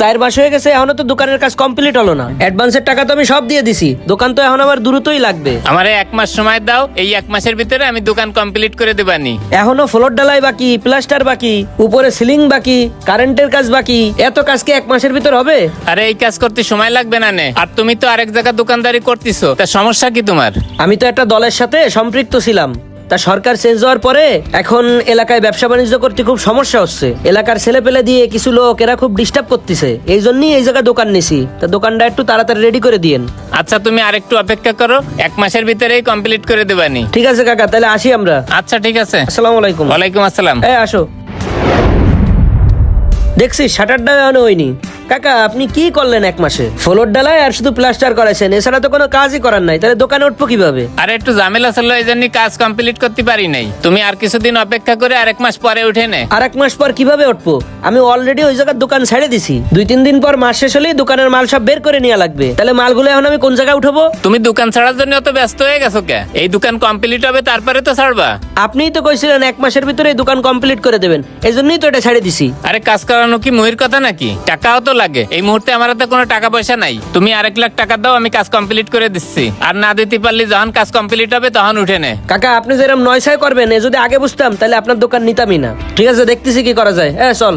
চার মাস হয়ে গেছে এখনও তো দোকানের কাজ কমপ্লিট হলো না। অ্যাডভান্সের টাকা তো আমি সব দিয়ে দিছি। দোকান তো এখন আমার দ্রুতই লাগবে। আমার এক মাস সময় দাও এই এক মাসের ভিতরে আমি দোকান কমপ্লিট করে দেবানি। এখনও ফ্লোর ডালাই বাকি প্লাস্টার বাকি উপরে সিলিং বাকি কারেন্টের কাজ বাকি। এত কাজ কি এক মাসের ভিতর হবে? আরে এই কাজ করতে সময় লাগবে না নে। আর তুমি তো আরেক জায়গা দোকানদারি করতেছো তা সমস্যা কি তোমার? আমি তো একটা দলের সাথে সম্পৃক্ত ছিলাম। তা সরকার চেঞ্জ হওয়ার পরে এখন এলাকায় ব্যবসা বাণিজ্য করতে খুব সমস্যা হচ্ছে। এলাকার ছেলে পেলে দিয়ে কিছু লোক এরা খুব ডিস্টার্ব করতেছে। এই জন্যই এই জায়গায় দোকান নিছি। তা দোকানটা একটু তাড়াতাড়ি রেডি করে দিয়েন। আচ্ছা তুমি আরেকটু অপেক্ষা করো। এক মাসের ভিতরেই কমপ্লিট করে দেবানি। ঠিক আছে কাকা তাহলে আসি আমরা। আচ্ছা ঠিক আছে। আসসালামু আলাইকুম। ওয়ালাইকুম আসসালাম। হ্যাঁ আসো। দেখছি শাটারটা এখনও হয়নি। কাকা আপনি কি করলেন এক মাসে? ফ্লোর ডালায় আর শুধু প্লাস্টার করেছেন এছাড়া তো কোনো কাজই করার নাই। তাহলে দোকানে উঠবো কীভাবে? আরে একটু ঝামেলা ছিল এই জন্য কাজ কমপ্লিট করতে পারি নাই। তুমি আর কিছুদিন অপেক্ষা করে আরেক মাস পরে উঠে নে। আর এক মাস পর কীভাবে উঠবো? আমি অলরেডি ওই জায়গার দোকান ছেড়ে দিছি। দুই তিন দিন পর মাস শেষ হলেই দোকানের মাল সব বের করে নেওয়া লাগবে। তাহলে মালগুলো এখন আমি কোন জায়গায় উঠাবো? তুমি দোকান ছাড়ার জন্য অত ব্যস্ত হয়ে গেছো কে? এই দোকান কমপ্লিট হবে তারপরে তো ছাড়বা। আপনিই তো কইছিলেন এক মাসের ভিতরে এই দোকান কমপ্লিট করে দেবেন। এই জন্যই তো এটা ছেড়ে দিছি। আরে কাজ করানো কি মুহির কথা নাকি? টাকাও তো লাগে। এই মুহূর্তে আমার হাতে কোনো টাকা পয়সা নাই। তুমি আরেক লাখ টাকা দাও আমি কাজ কমপ্লিট করে দিচ্ছি। আর না দিতে পারলে যখন কাজ কমপ্লিট হবে তখন উঠে নে। কাকা আপনি যেরকম নয় ছয় করবেন এ যদি আগে বুঝতাম তাহলে আপনার দোকান নিতামই না। ঠিক আছে দেখতেছি কি করা যায়। হ্যাঁ চল।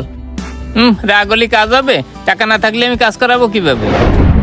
হুম রাগলি কাজ হবে? টাকা না থাকলে আমি কাজ করাবো কীভাবে?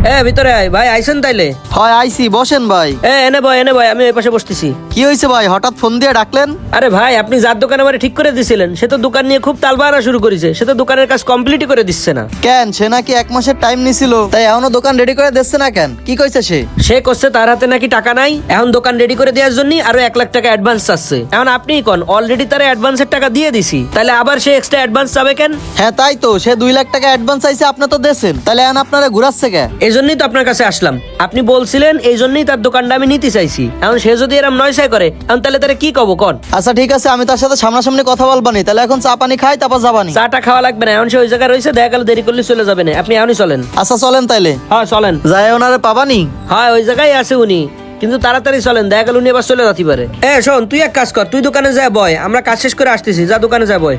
এ ভিতরে আয়। ভাই আইসেন তাইলে? হয় আইসি বসেন ভাই। এ এনে বয় এনে বয় আমি ওই পাশে বসতেছি। কি হয়েছে ভাই হঠাৎ ফোন দিয়ে ডাকলেন? আরে ভাই আপনি যার দোকান আমার ঠিক করে দিছিলেন সে তো দোকান নিয়ে খুব তালবাহানা শুরু করেছে সে তো দোকানের কাজ কমপ্লিটই করে দিচ্ছে না। কেন? সে নাকি এক মাসের টাইম নিছিল তাই এখনও দোকান রেডি করে দিচ্ছে না কেন? কি কইছে সে? সে করছে তার হাতে নাকি টাকা নাই এখন দোকান রেডি করে দেওয়ার জন্য আরও এক লাখ টাকা অ্যাডভান্স চাচ্ছে। এখন আপনিই কোন অলরেডি তারা অ্যাডভান্সের টাকা দিয়ে দিছি তাহলে আবার সে এক্সট্রা অ্যাডভান্স চাবে কেন? হ্যাঁ তাই তো সে দুই লাখ টাকা অ্যাডভান্স চাইছে আপনি তো দেছেন তাহলে এখন আপনারা ঘুরাচ্ছে কে? এই জন্যই তো আপনার কাছে আসলাম। আপনি বলছিলেন এই জন্যই তার দোকানটা আমি নিতে চাইছি। এখন সে যদি এরম নয় ছয় করে এখন তাহলে তারা কি কব কন? আচ্ছা ঠিক আছে আমি তার সাথে সামনাসামনি কথা বলবানি তাহলে এখন চা পানি খাই তারপর যাবানি চাটা খাওয়া লাগবে না এখন সে ওই জায়গায় রয়েছে দেখা গেল দেরি করলে চলে যাবে না। আপনি এখনই চলেন। আচ্ছা চলেন তাইলে। হ্যাঁ চলেন। যায় ওনারে পাবানি হ্যাঁ ওই জায়গায় আছে উনি। কিন্তু তাড়াতাড়ি চলেন দেখা গেল উনি আবার চলে যাতে পারে। এ শোন তুই এক কাজ কর তুই দোকানে যা বয় আমরা কাজ শেষ করে আসতেছি যা দোকানে যা বয়।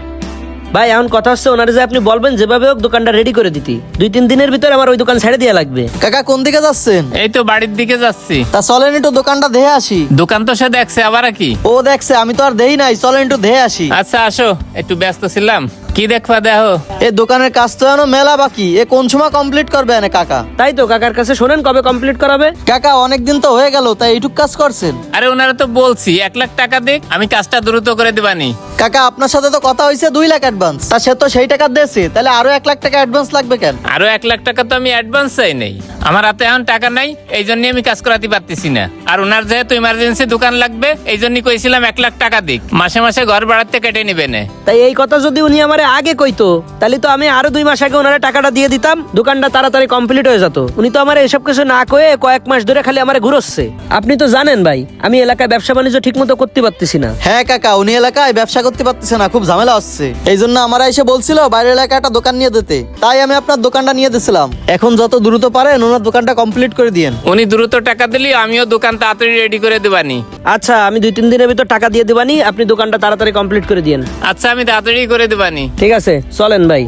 ভাই এখন কথা হচ্ছে ওনারে যে আপনি বলবেন যেভাবে হোক দোকানটা রেডি করে দিতি। দুই তিন দিনের ভিতরে আমার ওই দোকান ছেড়ে দেওয়া লাগবে। কাকা কোন দিকে যাচ্ছেন? এই তো বাড়ির দিকে যাচ্ছি। তা চলেন একটু দোকানটা দেখে আসি। দোকান তো সে দেখছে আবার কি? ও দেখছে আমি তো আর দেই নাই চলেন একটু দেখে আসি। আচ্ছা আসো একটু ব্যস্ত ছিলাম। কি দেখবা দেখো এই দোকানের কাজ তো এখনও মেলা বাকি। এ কোন সময় কমপ্লিট করবে এনে কাকা? তাই তো কাকার কাছে শোনেন কবে কমপ্লিট করাবে। কাকা অনেকদিন তো হয়ে গেল তাই এইটুক কাজ করছেন। আরে ওনারা তো বলছি এক লাখ টাকা দেখ আমি কাজটা দ্রুত করে দিবানি। কাকা আপনার সাথে তো কথা হয়েছে দুই লাখ অ্যাডভান্স তা সে তো সেই টাকা দিয়েছে তাহলে আরও এক লাখ টাকা অ্যাডভান্স লাগবে কেন? আরও এক লাখ টাকা তো আমি অ্যাডভান্স চাই নাই। আমার হাতে এখন টাকা নাই এই জন্য আমি কাজ করাতে পারতেছি না। আর ওনার যেহেতু ইমার্জেন্সি দোকান লাগবে এই জন্য কইছিলাম এক লাখ টাকা দিক। মাসে মাসে ঘর ভাড়াতে কেটে নিবে না। তাই এই কথা যদি উনি আমারে আগে কইতো তাহলে তো আমি আরও দুই মাস আগে ওনারা টাকাটা দিয়ে দিতাম দোকানটা তাড়াতাড়ি কমপ্লিট হয়ে যেত। উনি তো আমার এসব কিছু না কয়ে কয়েক মাস ধরে খালি আমার ঘুরোচ্ছে। আপনি তো জানেন ভাই আমি এলাকায় ব্যবসা বাণিজ্য ঠিক মতো করতে পারতেছি না। হ্যাঁ কাকা উনি এলাকায় ব্যবসা করতে পারতেছে না খুব ঝামেলা হচ্ছে। এই জন্য আমার এসে বলছিল বাইরের এলাকায় একটা দোকান নিয়ে দিতে। তাই আমি আপনার দোকানটা নিয়ে দিছিলাম। এখন যত দ্রুত পারেন ওনার দোকানটা কমপ্লিট করে দিয়েন। উনি দ্রুত টাকা দিলি আমিও দোকান তাড়াতাড়ি রেডি করে দেবানি। আচ্ছা আমি দুই তিন দিনের ভিতর টাকা দিয়ে দিবানি আপনি দোকানটা তাড়াতাড়ি কমপ্লিট করে দিয়েন। আচ্ছা আমি তাড়াতাড়ি করে দেবানি। ঠিক আছে চলেন ভাই।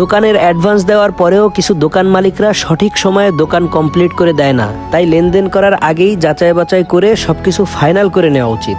দোকানের অ্যাডভান্স দেওয়ার পরেও কিছু দোকান মালিকরা সঠিক সময়ে দোকান কমপ্লিট করে দেয় না। তাই লেনদেন করার আগেই যাচাই বাছাই করে সবকিছু ফাইনাল করে নেওয়া উচিত।